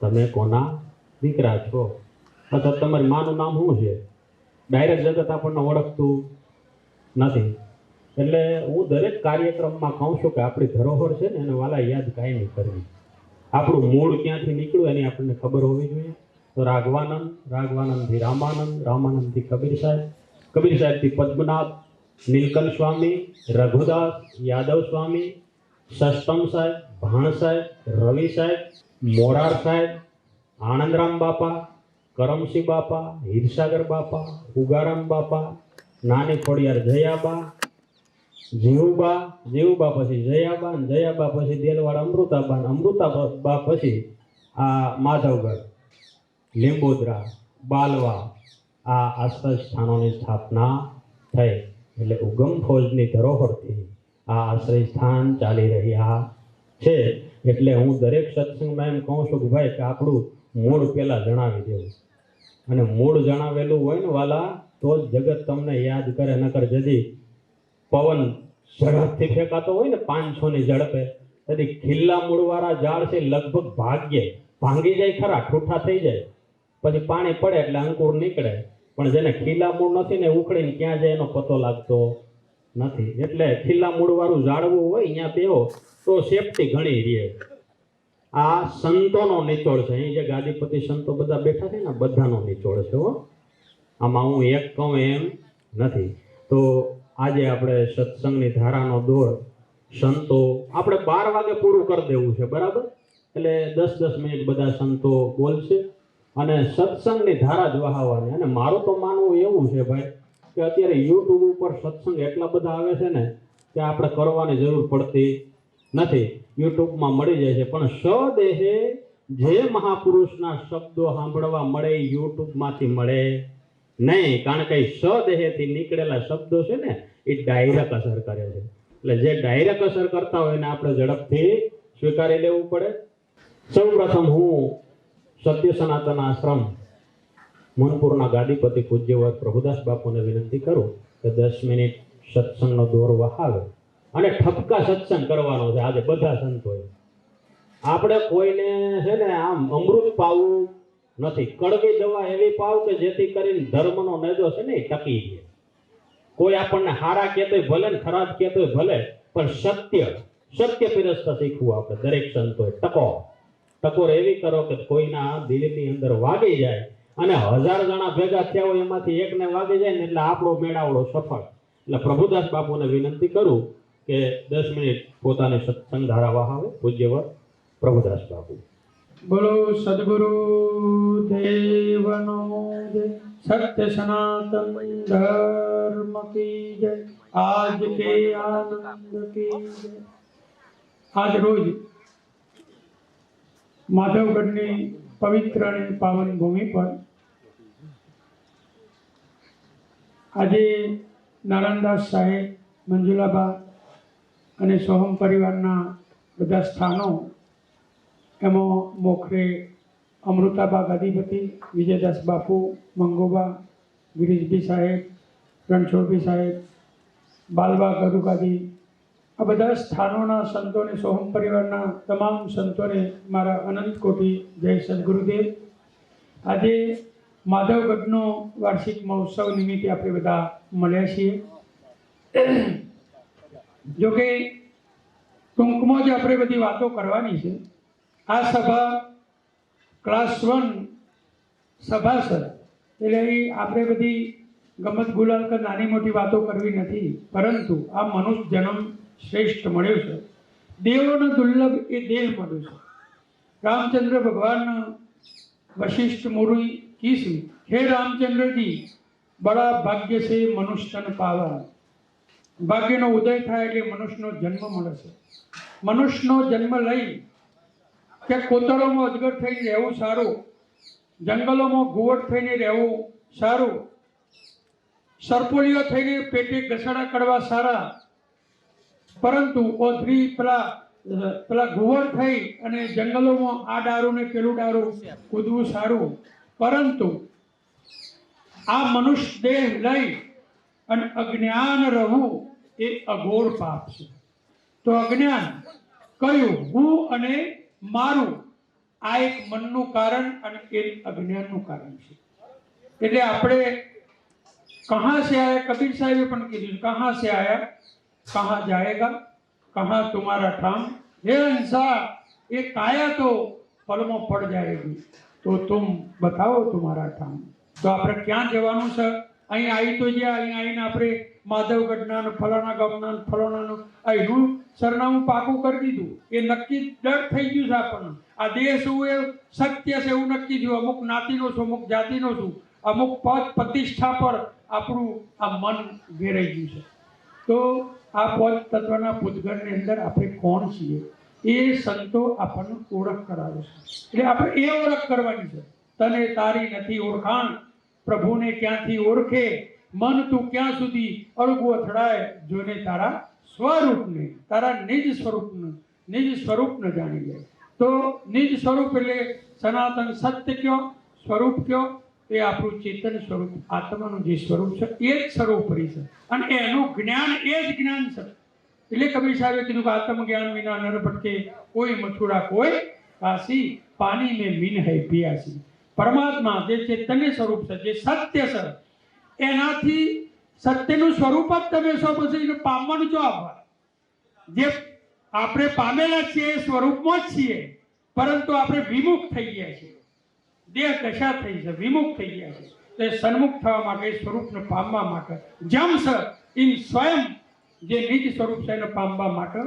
તમે કોના દીકરા છો? અથવા તમારી માનું નામ શું છે? ડાયરેક્ટ જગત આપણને ઓળખતું નથી. એટલે હું દરેક કાર્યક્રમમાં કહું છું કે આપણી ધરોહર છે ને એને વાલા યાદ કાયમી કરવી. આપણું મૂળ ક્યાંથી નીકળ્યું એની આપણને ખબર હોવી જોઈએ. તો રાઘવાનંદ, રાઘવાનંદથી રામાનંદ, રામાનંદથી કબીર સાહેબ, કબીર સાહેબથી પદ્મનાભ, નીલકંઠ સ્વામી, રઘુદાસ, યાદવ સ્વામી સસ્તમ સાહેબ, ભાણ સાહેબ, રવિ સાહેબ મોરાર સાહેબ આનંદરામ બાપા કરમસિંહ બાપા, હિરસાગર બાપા, ઉગારામ બાપા, નાની ખોડિયાર જયાબા, જીવુબા જીવુબા પછી જયાબા અને જયાબા પછી દેલવાડ અમૃતાબા અમૃતાબા પછી આ માધવગઢ, લીંબોદરા, બાલવા આ આશ્રય સ્થાનોની સ્થાપના થઈ. એટલે ઉગમ ફોજની ધરોહરથી આ આશ્રય સ્થાન ચાલી રહ્યા છે. એટલે હું દરેક સત્સંગમાં એમ કહું છું કે ભાઈ કે આપણું મૂળ પહેલાં જણાવી દેવું. અને મૂળ જણાવેલું હોય ને વાલા, તો જ જગત તમને યાદ કરે, નકર જદી પવન ઝડપથી ફેંકાતો હોય ને પાંચસોની ઝડપે, તેથી ખિલ્લા મૂળવાળા ઝાડ છે લગભગ ભાગ્યે ભાંગી જાય ખરા, ઠૂઠા થઈ જાય. પછી પાણી પડે એટલે અંકુર નીકળે. પણ જેને ખીલા મૂળ નથી ને ઉખડીને ક્યાં જાય એનો પતો લાગતો. નથી. એટલે ખીલા મૂળવાળું ઝાડવું હોય અહીંયા બેહો તો સેફટી ઘણી રહે. આ સંતોનો નિચોડ છે. અહીં જે ગાદીપતિ સંતો બધા બેઠા છે ને, બધાનો નિચોડ છે હો. આમાં હું એક કહું એમ નથી. તો આજે આપણે સત્સંગની ધારાનો દોર સંતો આપણે બાર વાગે પૂરું કરી દેવું છે, બરાબર? એટલે દસ દસ મિનિટ બધા સંતો બોલશે. અને સત્સંગની ધારા જ વહાવવાની અને મારું તો માનવું એવું છે ભાઈ કે અત્યારે યુટ્યુબ ઉપર સત્સંગ એટલા બધા આવે છે ને કે આપણે કરવાની જરૂર પડતી નથી. યુટ્યુબમાં મળી જાય છે. પણ સ્વદેહે જે મહાપુરુષના શબ્દો સાંભળવા મળે એ યુટ્યુબમાંથી મળે નહીં. કારણ કે સદેહેથી નીકળેલા શબ્દો છે ને, એ ડાયરેક્ટ અસર કરે છે. એટલે જે ડાયરેક્ટ અસર કરતા હોય એને આપણે ઝડપથી સ્વીકારી લેવું પડે. સૌ પ્રથમ હું સત્ય સનાતન આશ્રમ મનપુરના ગાદીપતિ પૂજ્યવર પ્રભુદાસ બાપુને વિનંતી કરું કે દસ મિનિટ સત્સંગનો દોર વહાવે અને ઠપકા સત્સંગ કરવાનો છે. આજે બધા સંતોએ આપણે કોઈને છે ને આમ અમૃત પાવું નથી. કડવી દવા એવી પાવ કે જેથી કરીને ધર્મનો નેજો છે ને ટકી જાય કોઈ આપણને હારા કહેતોય ભલે ને ખરાબ કહેતોય ભલે, પણ સત્ય સત્ય પીરસતા શીખવું આપણે દરેક સંતોએ. ટકો. ટકોર એવી કરો કે કોઈના દિલની અંદર વાગી જાય અને હજાર જણા ભેગા થયા હોય એમાંથી એકને વાગી જાય ને એટલે આપણો મેળાવડો સફળ. એટલે પ્રભુદાસ બાપુને વિનંતી કરું કે દસ મિનિટ પોતાને સત્સંગ ધારા વહાવે, પૂજ્યવર પ્રભુદાસ બાપુ. બોલો સદગુરુ દેવનો સત્ય સનાતન ધર્મ કી જય. આજ કે આનંદ કી જય. આજ રોજ માધવગઢની પવિત્ર અને પાવન ભૂમિ પર આજે નારાયણદાસ સાહેબ, મંજુલાબા અને સોહમ પરિવારના બધા સ્થાનો, એમાં મોખરે અમૃતાબા ગાદીપતિ વિજયદાસ બાપુ, મંગોબા ગિરીશભી સાહેબ રણછોડભી સાહેબ બાલબા ગરુકાજી આ બધા સ્થાનોના સંતોને, સોહમ પરિવારના તમામ સંતોને મારા અનંત કોટી જય સદગુરુદેવ. આજે માધવગઢનો વાર્ષિક મહોત્સવ નિમિત્તે આપણે બધા મળ્યા છીએ. જોકે ટૂંકમાં જ આપણે બધી વાતો કરવાની છે. આ સભા ક્લાસ વન સભાસદ, એટલે આપણે બધી ગમત ગુલાલ કે નાની મોટી વાતો કરવી નથી, પરંતુ આ મનુષ્ય જન્મ શ્રેષ્ઠ મળ્યો છે. દેવોનો દુર્લભ એ દેહ મળ્યો છે. રામચંદ્ર ભગવાન વશિષ્ઠ મુરુઈ हे હે जी બડા ભાગ્ય છે મનુષ્યને પાવા ભાગ્યનો ઉદય થાય એટલે મનુષ્યનો જન્મ મળે છે. મનુષ્યનો જન્મ લઈ કે કોતરોમાં અજગર થઈને રહેવું સારું, જંગલોમાં ઘુવટ થઈને રહેવું સારું, સરપોલીઓ થઈને પેટે ઘસડા કરવા સારા. પરંતુ ઓધરી પેલા પેલા ગોબર થઈ અને જંગલોમાં આ દારૂ ને પેલું દારૂ કૂદવું સારું. પરંતુ આ મનુષ્ય દેહ લઈ અને અજ્ઞાન રહું એ અઘોર પાપ છે. તો અજ્ઞાન કયું? હું અને મારું. આ એક મનનું કારણ અને એ અજ્ઞાનનું કારણ છે. એટલે આપણે કહા સે આયા? કબીર સાહેબે પણ કીધું કહા સે આયા? કહા જાયેગા? कहा तुम्हारा ઠામ हे हंसा ये काया तो પલમો પડ જાયગી તો તુમ બતાવો તમારા ઠામ તો આપણે ક્યાં જવાનું છે અહીં આવી તો જ્યાં અહીંયા આવીને આપણે માધવગઢના ફલાણા ગામના ફલાણાનું અહીંનું સરનામું પાકું કરી દીધું એ નક્કી ડર થઈ ગયું છે આપણને આ દેશ શું એ સત્ય છે એવું નક્કી થયું અમુક નાતીનો છું અમુક જાતિનો છું અમુક પદ પ્રતિષ્ઠા પર આપણું આ મન ઘેરાઈ ગયું છે તો આ પોચ તત્વના પૂજગણની અંદર આપણે કોણ છીએ? એ સંતો આપણને ઓળખ કરાવે છે. એટલે આપણે એ ઓળખ કરવાની છે. તને તારી નથી ઓળખાણ. પ્રભુને ક્યાંથી ઓળખે? મન તું ક્યાં સુધી અળગુ અથડાય? જોને તારા સ્વરૂપને, તારા નિજ સ્વરૂપને નિજ સ્વરૂપને જાણી જાય તો નિજ સ્વરૂપ એટલે સનાતન સત્ય કયો? સ્વરૂપ કયો? એ આપણું ચેતન સ્વરૂપ, આત્માનું જે સ્વરૂપ છે, એ જ સર્વોપરી છે. અને એનું જ્ઞાન એ જ જ્ઞાન છે. એટલે કબીર સાહેબે કીધું કે આત્મ જ્ઞાન વિના નર ભટકે કોઈ મથુરા કોઈ કાશી, પાણી મેં મીન હૈ પિયાસી. પરમાત્મા જે ચેતન્ય સ્વરૂપ છે, જે સત્ય છે, એનાથી સત્યનું સ્વરૂપ જ તમે છો પછી પામવાનું જો આપવા જે આપણે પામેલા છીએ એ સ્વરૂપમાં જ છીએ, પરંતુ આપણે વિમુખ થઈ ગયા છીએ. દેહ કશા થઈ છે વિમુખ થઈ ગયા છે. તો એ સન્મુખ થવા માટે સ્વરૂપને પામવા માટે જમ ઇન સ્વયં જે નિજ સ્વરૂપ છે એને પામવા માટે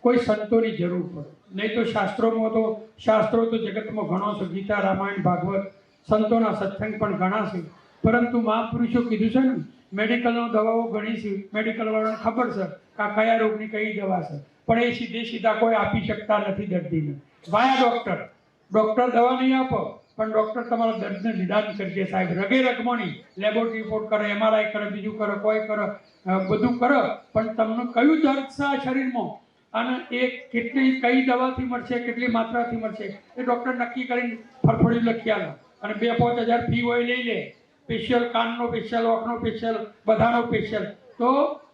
કોઈ સંતોની જરૂર પડે. નહીં તો શાસ્ત્રોમાં તો, શાસ્ત્રો તો જગતમાં ઘણો છે. ગીતા, રામાયણ, ભાગવત, સંતોના સત્સંગ પણ ઘણા છે. પરંતુ મહાપુરુષો કીધું છે ને, મેડિકલનો દવાઓ ઘણી છે. મેડિકલવાળાને ખબર છે કે કયા રોગની કઈ દવા છે. પણ એ સીધે સીધા કોઈ આપી શકતા નથી દર્દીને. વાયા ડૉક્ટર. ડૉક્ટર દવા નહીં આપો. પણ ડૉક્ટર તમારા દર્દને નિદાન કરી દે સાહેબ. રગે રગમણી લેબોરેટરી રિપોર્ટ કરે એમઆરઆઈ કરે, બીજું કરે, કોઈ કરે બધું કરે. પણ તમને કયું દર્દ છે આ શરીરમાં? અને એ કેટલી, કઈ દવાથી મળશે, કેટલી માત્રાથી મળશે? એ ડૉક્ટર નક્કી કરીને ફરફડી લખી આવે અને બે પાંચ હજાર ફી હોય લઈ લે. સ્પેશિયલ કાનનો સ્પેશિયલ ઓખનો સ્પેશિયલ બધાનો સ્પેશિયલ તો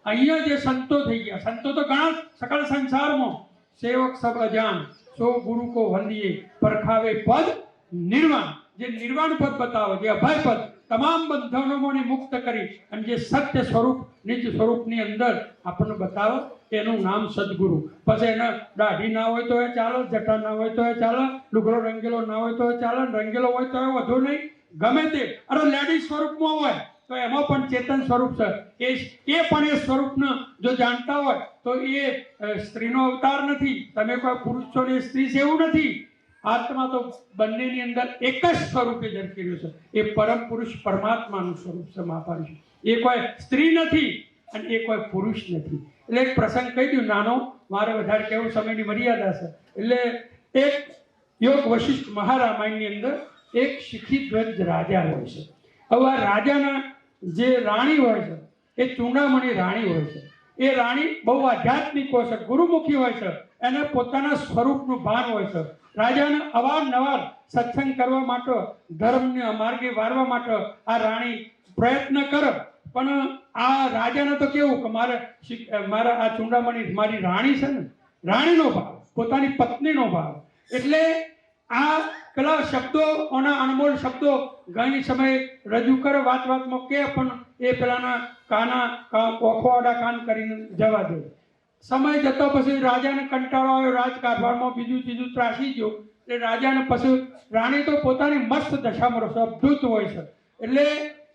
અહીંયા જે સંતો થઈ ગયા, સંતો તો ઘણા સકળ સંસારમાં. સેવક સબ અજાન. સો ગુરુ કો વંદીએ. પરખાવે પદ નિર્વાણ, જે નિર્વાણ પદ બતાવો, જે અભય પદ, તમામ બંધનોને મુક્ત કરી અને જે સત્ય સ્વરૂપ, નિજ સ્વરૂપની અંદર આપણને બતાવો એનું નામ સદગુરુ. પછી એને દાઢી ના હોય તો એ ચાલો, જટા ના હોય તો એ ચાલે, લુગડો રંગેલો ના હોય તો એ ચાલે, રંગેલો હોય તો એ વધુ નહીં. ગમે તે. અરે લેડી સ્વરૂપમાં હોય, તો એમાં પણ ચેતન સ્વરૂપ છે. એ એ પણ એ સ્વરૂપને જો જાણતા હોય, તો એ સ્ત્રીનો અવતાર નથી. તમે કોઈ પુરુષ છો ને સ્ત્રી છે એવું નથી. આત્મા તો બંનેની અંદર એક જ સ્વરૂપે રહ્યું છે. એ પરમ પુરુષ પરમાત્માનું સ્વરૂપ છે મહાપુરુષ એ કોઈ સ્ત્રી નથી અને એ કોઈ પુરુષ નથી. એટલે એક પ્રસંગ કહી દઉં, નાનો, મારે વધારે કેવું સમયની મર્યાદા છે. એટલે એક યોગ વશિષ્ઠ મહારામાયણની અંદર એક શિખી ધ્વજ રાજા હોય છે. હવે આ રાજાના જે રાણી હોય છે, એ ચૂંડામણી રાણી હોય છે. એ રાણી બહુ આધ્યાત્મિક હોય છે, ગુરુમુખી હોય છે. એને પોતાના સ્વરૂપનું ભાન હોય છે. રાજાને અવારનવાર સત્સંગ કરવા માટે, ધર્મને માર્ગે વારવા માટે આ રાણી પ્રયત્ન કરે, પણ આ રાજાને તો કેવું કે મારે મારા આ ચૂંડામણી મારી રાણી છે ને, રાણીનો ભાવ, પોતાની પત્નીનો ભાવ. એટલે આ પેલા શબ્દો, ઓના અનમોલ શબ્દો ઘણી સમય રજૂ કરે, વાત વાતમાં કે, પણ એ પેલાના કાના ઓખો ઓખવાડા કાન કરીને જવા દે. સમય જતો પછી રાજાને કંટાળો આવ્યો રાજકારભારમાં બીજું ત્રીજું ત્રાસી ગયો. એટલે રાજાને પછી રાણી તો પોતાની મસ્ત દશામાં છે હોય છે. એટલે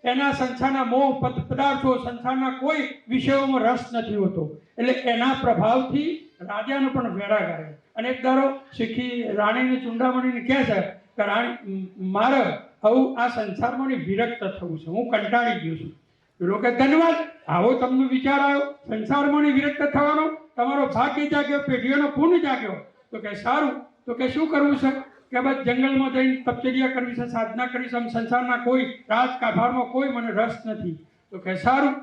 એના સંસારના મોહ પદ- પદાર્થો, સંસારના કોઈ વિષયોમાં રસ નથી હોતો. એટલે એના પ્રભાવથી રાજાને પણ વેરા કરે અને એક દારો શીખી રાણીને ચુંડામણીને કહે છે કે, રાણી મારે આવું આ સંસારમાંની વિરક્ત થવું છે. હું કંટાળી ગયો છું. પેલો કે ધન્યવાદ. આવો તમને વિચાર આવ્યો. સંસારમાં ને વિરક્ત થવાનો. તમારો ભાગ્ય જાગ્યો, પેઢીઓનો પુણ્ય જાગ્યો. તો કે સારું. તો કે શું કરવું છે? કે બસ જંગલમાં જઈને તપચર્યા કરવી છે, સાધના કરવી છે સંસારના કોઈ રાજકારભારમાં કોઈ મને રસ નથી. તો કે સારું.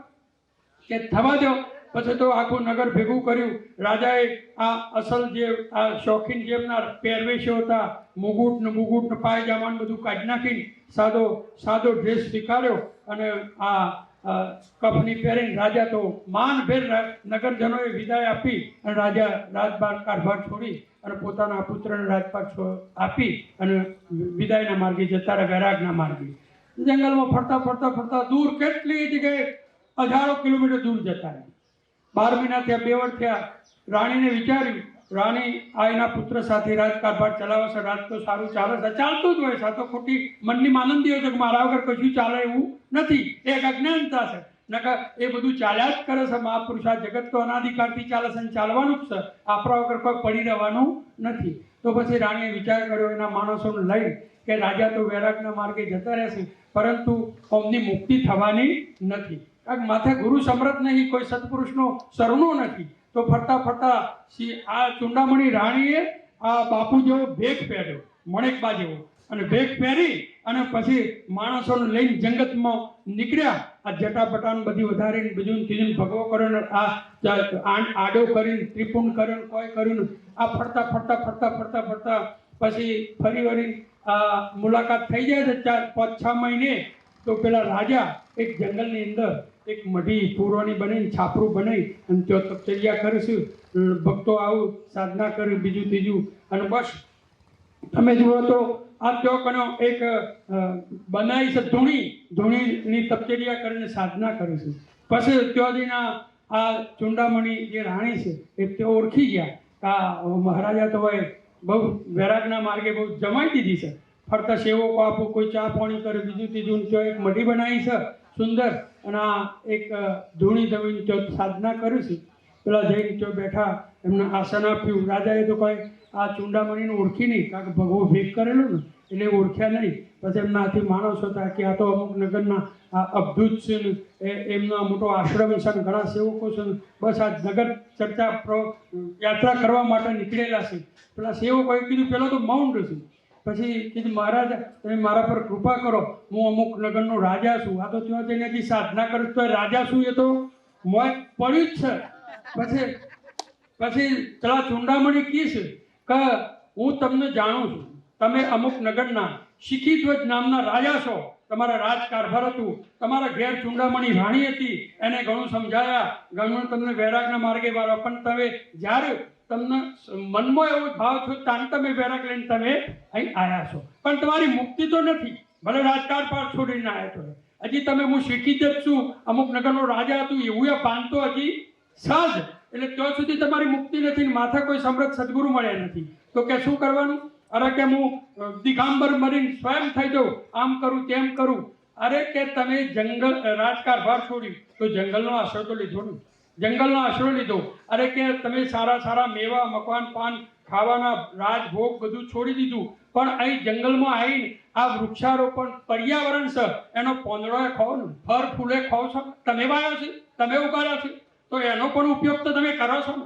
કે થવા દો. પછી તો આખું નગર ભેગું કર્યું. રાજાએ આ અસલ જે, આ શોખીન જેમના પહેરવેશો હતા, મુગુટ ને મુગુટ ને પાયજામા બધું કાઢી નાખીને સાદો સાદો ડ્રેસ સ્વીકાર્યો અને આ અ, કફની પહેરીને રાજા તો માનભેર નગરજનોએ વિદાય આપી અને રાજા રાજભાગ કારભાર છોડી અને પોતાના પુત્રને રાજપાટ આપી અને વિદાયના માર્ગે જતા રહ્યા વૈરાગના માર્ગે. જંગલમાં ફરતા ફરતા ફરતા દૂર કેટલી જગ્યાએ હજારો કિલોમીટર દૂર જતા રહ્યા. બાર મહિના થયા બે વર્ષ થયા. રાણીને વિચાર્યું રાણી આ એના પુત્ર સાથે રાજકારભાર ચલાવે છે, રાજ તો સારું ચાલે છે, ચાલતું જ હોય છે. તો ખોટી મનની માનંદી હોય છે કે મારા વગર કશું ચાલે એવું નથી. એક અજ્ઞાનતા છે. નકર એ બધું ચાલ્યા જ કરે છે. મહાપુરુષ આ જગત તો અનાધિકારથી ચાલે છે અને ચાલવાનું જ છે. આપણા વગર કોઈ પડી રહેવાનું નથી. તો પછી રાણીએ વિચાર કર્યો એના માણસોને લઈ કે રાજા તો વૈરાગના માર્ગે જતા રહેશે, પરંતુ ઓમની મુક્તિ થવાની નથી. કારણ માથે ગુરુ સમરથ નહીં, કોઈ સત્પુરુષનો સરનો નથી. તો ફરતા ફરતા આ ચુંડામણી રાણીએ આ બાપુ જેવો ભેખ પહેર્યો મણેકબા જેવો અને ભેખ પહેરી અને પછી માણસોને લઈને જંગતમાં નીકળ્યા. આ જટાપટાને બધી વધારીને બીજું ત્રીજું ભગવો કર્યો આ આડો કરીને ત્રિપુણ કર્યો કોઈ કર્યું આ ફરતા ફરતા ફરતા ફરતા ફરતા પછી ફરી વળી આ મુલાકાત થઈ જાય છે ચાર પાંચ છ મહિને તો પેલા રાજા એક જંગલની અંદર એક મઢી પૂરોની બનાવીને છાપરું બનાવી અને ત્યાં તપચર્યા કરીશું. ભક્તો આવું સાધના કરે, બીજું ત્રીજું. અને બસ. તમે જુઓ તો આ ત્યાં કનો એક બનાવી છે ધૂણી. ધૂણીની તપચર્યા કરીને સાધના કરીશું. પછી ત્યાં આ- ચુંડામણી જે રાણી છે, એ તે ઓળખી ગયા. આ મહારાજા તો હોય બહુ વૈરાગના માર્ગે બહુ જમાઈ દીધી છે. ફરતા સેવકો આપો કોઈ ચા પાણી કરે, બીજું ત્રીજું ત્યાં એક મઢી બનાવી છે, સુંદર, અને આ એક ધૂણી ધવીને ત્યાં સાધના કરી છે, પેલા જઈને ત્યાં બેઠા, એમને આસન આપ્યું. રાજાએ તો કંઈ આ ચુંડામણીને ઓળખી નહીં, કારણ કે ભગવો ભેગ કરેલો ને, એટલે ઓળખ્યા નહીં. પછી એમના હાથી માણસ હતા કે આ તો અમુક નગરના આ અબધૂત છે ને, એ, એમનો મોટો આશ્રમ છે ને, ઘણા સેવકો છે ને, બસ આ નગર ચર્ચા યાત્રા કરવા માટે નીકળેલા છે. પેલા સેવકોએ કીધું, પેલો તો માઉન્ટ રહેશે પછી કીધું, મહારાજ, તમે મારા પર કૃપા કરો. હું અમુક નગરનો રાજા છું. આ તો ત્યાં જઈને હજી સાધના કરું તો રાજા છું એ તો? મોય પડ્યું જ છે. પછી પછી ચલા ચુંડામણી કી છે કે, હું તમને જાણું છું, તમે અમુક નગરના શિખીધ્વજ નામના રાજા છો. તમારા રાજકારભાર હતું. તમારા ઘેર ચુંડામણી રાણી હતી. એને ઘણું સમજાયા. ઘણું તમને વૈરાગના માર્ગે વાળો. પણ તમે જ્યારે તમને મનમાં એવો ભાવ છો તાન તમે વૈરાગ લઈને તમે અહીં આવ્યા છો. પણ તમારી મુક્તિ તો નથી. ભલે રાજકાર પાર છોડીને આવ્યા છો. હજી તમે હું શીખી જ છું. અમુક નગરનો રાજા હતું એવું એ પાનતો હજી સહજ એટલે ત્યાં સુધી તમારી મુક્તિ નથી ને માથે કોઈ સમૃદ્ધ સદગુરુ મળ્યા નથી. તો કે શું કરવાનું? અરે કે હું અ, મરીને સ્વયં થઈ જાઉં. આમ કરું તેમ કરું. અરે કે તમે જંગલ રાજકાર ભાર છોડ્યું. તો જંગલનો આશ્રય તો લીધો ને. જંગલનો આશરો લીધો. અરે કે તમે સારા સારા મેવા મકવાન પાન, ખાવાના રાજભોગ બધું છોડી દીધું. પણ અહીં જંગલમાં આવીને આ વૃક્ષારોપણ પર્યાવરણ છે. એનો પોંદડો ખાઓ ને, ફર ફૂલે ખાઓ છો. તમે વાયો છે? તમે ઉગાડ્યો છે? તો એનો પણ ઉપયોગ તો તમે કરો છો ને.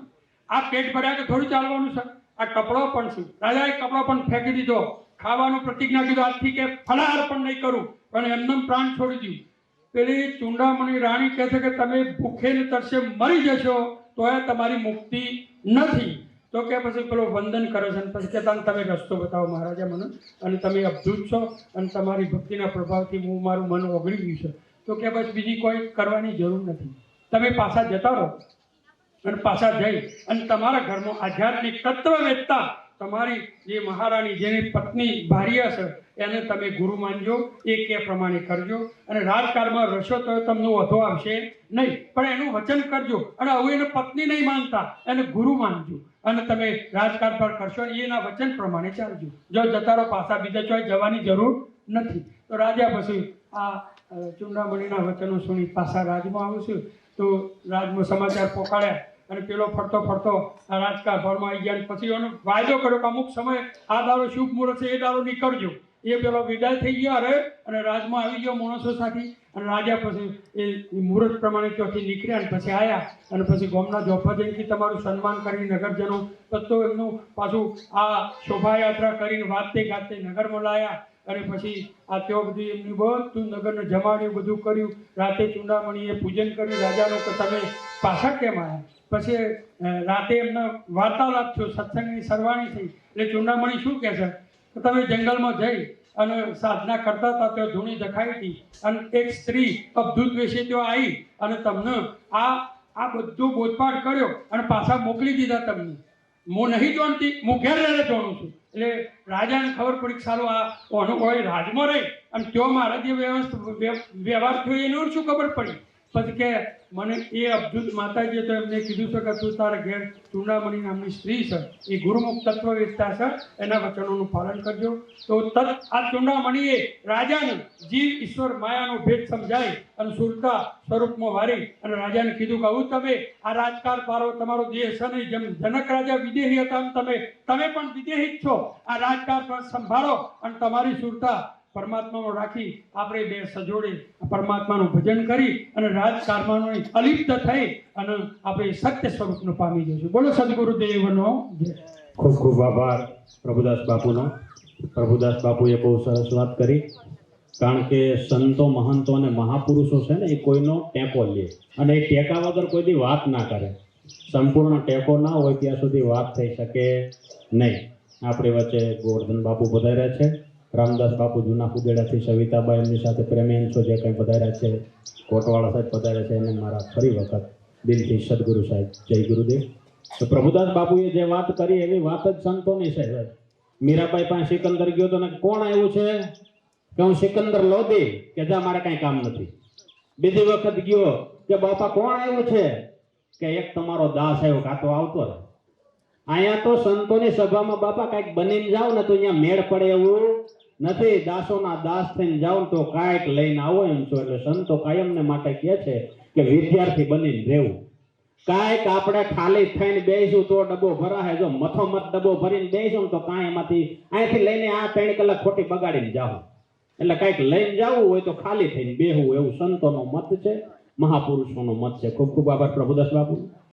આ પેટ ભર્યા કે થોડું ચાલવાનું છે? આ કપડો પણ છે. રાજાએ કપડો પણ ફેંકી દીધો. ખાવાનું પ્રતિજ્ઞા કીધું, આજથી કે ફલાહાર પણ નહીં કરું. પણ એમને પ્રાણ છોડી દીધું. પેલી ચુંડામણી રાણી કહે છે કે તમે ભૂખે ને તરસે મરી જશો, તો એ તમારી મુક્તિ નથી. તો કે પછી પેલો વંદન કરે છે પછી કહેતા તમે રસ્તો બતાવો મહારાજા મને અને તમે અબધૂત છો અને તમારી ભક્તિના પ્રભાવથી હું મારું મન ઓગળી ગયું છે. તો કે બસ બીજી કોઈ કરવાની જરૂર નથી. તમે પાછા જતા રહો અને પાછા જઈ અને તમારા ઘરમાં આધ્યાત્મિક તત્વ વેચતા તમારી જે મહારાણી જેની પત્ની ભાર્ય છે, એને તમે ગુરુ માનજો, એ કે પ્રમાણે કરજો. અને રાજકારમાં રસો તો તમને વધો આવશે નહીં. પણ એનું વચન કરજો. અને હવે એને પત્ની નહીં માનતા, એને ગુરુ માનજો. અને તમે રાજકાર પર કરશો એના વચન પ્રમાણે ચાલજો. જો જતા રહો પાછા બીજા ચોય જવાની જરૂર નથી. તો રાજા પછી આ ચુંડામણીના વચનો સુણી પાછા રાજમાં આવશે. તો રાજમાં સમાચાર પોકાળ્યા અને પેલો ફરતો ફરતો આ રાજકાર ભરમાં આવી ગયા પછી એનો વાયદો કર્યો કે અમુક સમય આ દારો શુભ મુહૂર્ત છે, એ દારો નીકળજો. એ પેલો વિદાય થઈ ગયો અરે અને રાજમાં આવી ગયો માણસો સાથે. અને રાજા પછી એ મુહૂર્ત પ્રમાણે ત્યાંથી નીકળ્યા અને પછી આવ્યા અને પછી ગોમના જોફા તમારું સન્માન કરી નગરજનો તો એમનું પાછું આ શોભાયાત્રા કરીને વાતે ગાતે નગરમાં લાયા. અને પછી આ તેઓ બધું એમની બધું નગરને જમાડ્યું, બધું કર્યું. રાતે ચૂંડામણીએ પૂજન કર્યું. રાજાનું કે તમે પાછા કેમ આવ્યા પછી રાતે એમનો વાર્તાલાપ થયો, સત્સંગની સરવાણી થઈ. એટલે ચૂંડામણી શું કહે છે? કે તમે જંગલમાં જઈ અને સાધના કરતા હતા, ત્યાં ધૂણી દેખાઈ હતી. અને એક સ્ત્રી અબધૂત વેશે ત્યાં આવી અને તમને આ આ બધું બોધપાઠ કર્યો અને પાછા મોકલી દીધા તમને. હું નહીં જોણતી, હું ઘેર રહીને જોણું છું. એટલે રાજાને ખબર પડી સારું આ કોઈ રાજમાં રહી. અને ત્યાં મારા જે વ્યવસ્થા વ્ય- વ્યવહાર થયો એનું શું ખબર પડી? પછી કે મને એ અબધૂત માતાજીએ તો એમને કીધું છે કે તું તારા ઘેર ચૂંડામણી નામની સ્ત્રી છે. એ ગુરુમુખ તત્વવેદતા છે. એના વચનોનું પાલન કરજો. તો તત આ ચૂંડામણીએ રાજાને જીવ ઈશ્વર માયાનો ભેદ સમજાય અને સુરતા સ્વરૂપમાં વારી અને રાજાને કીધું કે આવું તમે આ રાજકાર પારો, તમારો દેહ છે નહીં. જેમ જનક રાજા વિદેહી હતા તમે તમે પણ વિદેહી જ છો. આ રાજકાર પણ સંભાળો અને તમારી સુરતા પરમાત્મામાં રાખી આપણે બે સજોડે પરમાત્માનું ભજન કરી અને રાજકારણમાં અલિપ્ત થઈ અને આપણે સત્ય સ્વરૂપને પામી જઈશું. બોલો સદગુરુદેવનો. ખૂબ ખૂબ આભાર પ્રભુદાસ બાપુનો. પ્રભુદાસ બાપુએ બહુ સરસ વાત કરી. કારણ કે સંતો, મહંતો અને મહાપુરુષો છે ને, એ કોઈનો ટેકો લે. અને એ ટેકા વગર કોઈ દી વાત ના કરે. સંપૂર્ણ ટેકો ના હોય ત્યાં સુધી વાત થઈ શકે નહીં. આપણી વચ્ચે ગોવર્ધન બાપુ પધાર્યા છે. રામદાસ બાપુ જૂના કુદેડાથી સવિતાબાઈ એમની સાથે પ્રેમેન છો જે કંઈ પધાર્યા છે, કોટવાળા સાહેબ પધાર્યા છે, એને મારા ફરી વખત દિલથી સદગુરુ સાહેબ, જય ગુરુદેવ. તો પ્રભુદાસ બાપુએ જે વાત કરી, એવી વાત જ સંતોની છે. મીરાબાઈ પાસે સિકંદર ગયો તો કોણ આવ્યું છે? કે હું સિકંદર લોધી કે જા, મારે કાંઈ કામ નથી. બીજી વખત ગયો કે બાપા કોણ આવ્યું છે? કે એક તમારો દાસ આવ્યો કાતો આવતો રહે. અહીંયા તો સંતોની સભામાં બાપા કાંઈક બનીને જાવ ને તો અહીંયા મેળ પડે એવું નથી, દાસોના દાસ થઈને જાઓ તો કાંઈક લઈને આવો એમ છો. એટલે સંતો કાયમને માટે કહે છે કે વિદ્યાર્થી બનીને રહેવું. કાંઈક આપણે ખાલી થઈને બેસું તો ડબ્બો ભરાશે જો મથો મત ડબ્બો ભરીને બેસું તો કાંઈ એમાંથી અહીંથી લઈને આ ત્રણ કલાક ખોટી બગાડીને જાઉં એટલે કાંઈક લઈને જવું હોય તો ખાલી થઈને બેહવું એવું સંતોનો મત છે, મહાપુરુષોનો મત છે. ખૂબ ખૂબ આભાર પ્રભુદાસ બાપુ.